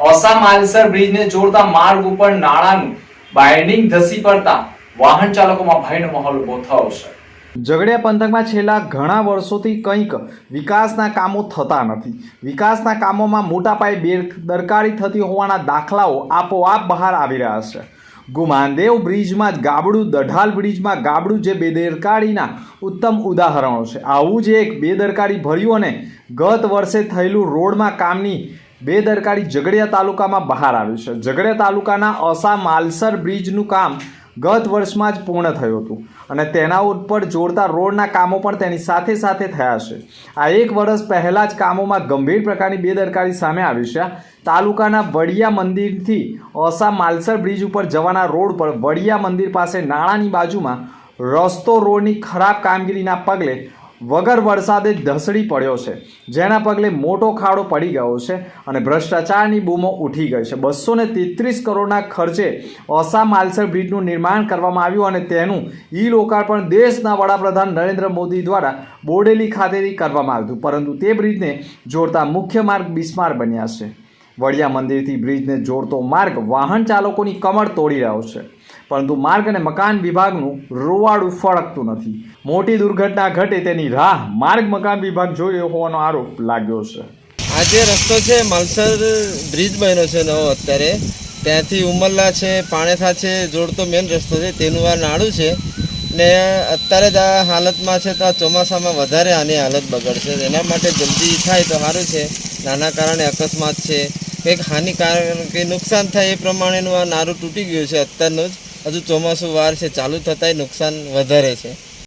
ઓસા માલસર બ્રિજને જોડતા માર્ગ ઉપર નાળાનું બાઇન્ડિંગ ધસી પડતા વાહન ચાલકોમાં ભયનો માહોલ ઊભો થયો છે. ઝઘડિયા પંથકમાં છેલ્લા ઘણા વર્ષોથી કંઈક વિકાસના કામો થતા નથી. વિકાસના કામોમાં મોટા પાયે બેદરકારી થતી હોવાના દાખલાઓ આપોઆપ બહાર આવી રહ્યા છે. ગુમાનદેવ બ્રિજમાં જ ગાબડું, દઢાલ બ્રિજમાં ગાબડું જે બેદરકારીના ઉત્તમ ઉદાહરણો છે. આવું જ એક બેદરકારી ભર્યું અને ગત વર્ષે થયેલું રોડમાં કામની બેદરકારી ઝઘડિયા તાલુકામાં બહાર આવ્યું છે. ઝઘડિયા તાલુકાના અસા માલસર બ્રિજનું કામ ગત વર્ષમાં જ પૂર્ણ થયું હતું અને તેના ઉપર જોડતા રોડના કામો પણ તેની સાથે સાથે થયા છે. આ એક વર્ષ પહેલાં જ કામોમાં ગંભીર પ્રકારની બેદરકારી સામે આવી છે. તાલુકાના વડિયા મંદિરથી ઓસા માલસર બ્રિજ ઉપર જવાના રોડ પર વડિયા મંદિર પાસે નાણાંની બાજુમાં રસ્તો રોડની ખરાબ કામગીરીના પગલે વગર વરસાદે ધસડી પડ્યો છે. જેના પગલે મોટો ખાડો પડી ગયો છે અને ભ્રષ્ટાચારની બૂમો ઉઠી ગઈ છે. બસો ને તેત્રીસ કરોડના ખર્ચે ઓસા માલસર બ્રિજનું નિર્માણ કરવામાં આવ્યું અને તેનું ઈ લોકાર્પણ દેશના વડાપ્રધાન નરેન્દ્ર મોદી દ્વારા બોડેલી ખાતેથી કરવામાં આવ્યું પરંતુ તે બ્રિજને જોડતા મુખ્ય માર્ગ બિસ્માર બન્યા છે. વડિયા મંદિરથી બ્રિજને જોડતો માર્ગ વાહન ચાલકોની કમર તોડી રહ્યો છે. પરંતુ માર્ગ અને મકાન વિભાગનું રોવાડું ફળકતું નથી. મોટી દુર્ઘટના ઘટે તેની રાહ માર્ગ મકાન વિભાગ રહ્યો હોવાનો આરોપ લાગ્યો છે. આ જે રસ્તો છે, માલસર બ્રિજ બન્યો છે નવો અત્યારે. ત્યાંથી ઉમરલા છે, પાણેથા છે જોડતો મેઇન રસ્તો છે, તેનું આ નાળું છે. ને અત્યારે જ આ હાલતમાં છે તો આ ચોમાસામાં વધારે આની હાલત બગડશે. એના માટે જલ્દી થાય તો સારું છે. નાના કારણે અકસ્માત છે. કંઈક હાનિકારક કે નુકસાન થાય એ પ્રમાણેનું આ નારું તૂટી ગયું છે અત્યારનું જ. હજુ ચોમાસું વાર છે ચાલુ થતાંય નુકસાન વધારે છે.